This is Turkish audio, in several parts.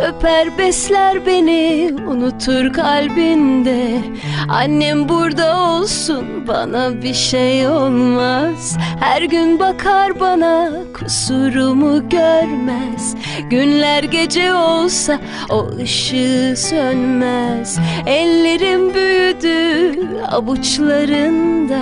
Öper besler beni unutur kalbinde. Annem burada olsun bana bir şey olmaz. Her gün bakar bana kusurumu görmez. Günler gece olsa o ışığı sönmez. Ellerim büyüdü avuçlarında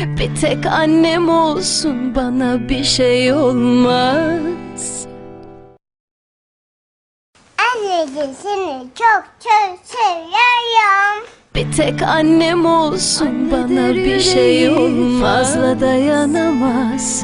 Bir tek annem olsun bana bir şey olmaz. Anneciğim seni çok çok seviyorum. Bir tek annem olsun bana bir şey olmaz. Fazla dayanamaz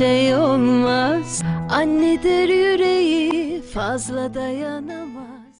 şey olmaz. Annedir yüreği Fazla dayanamaz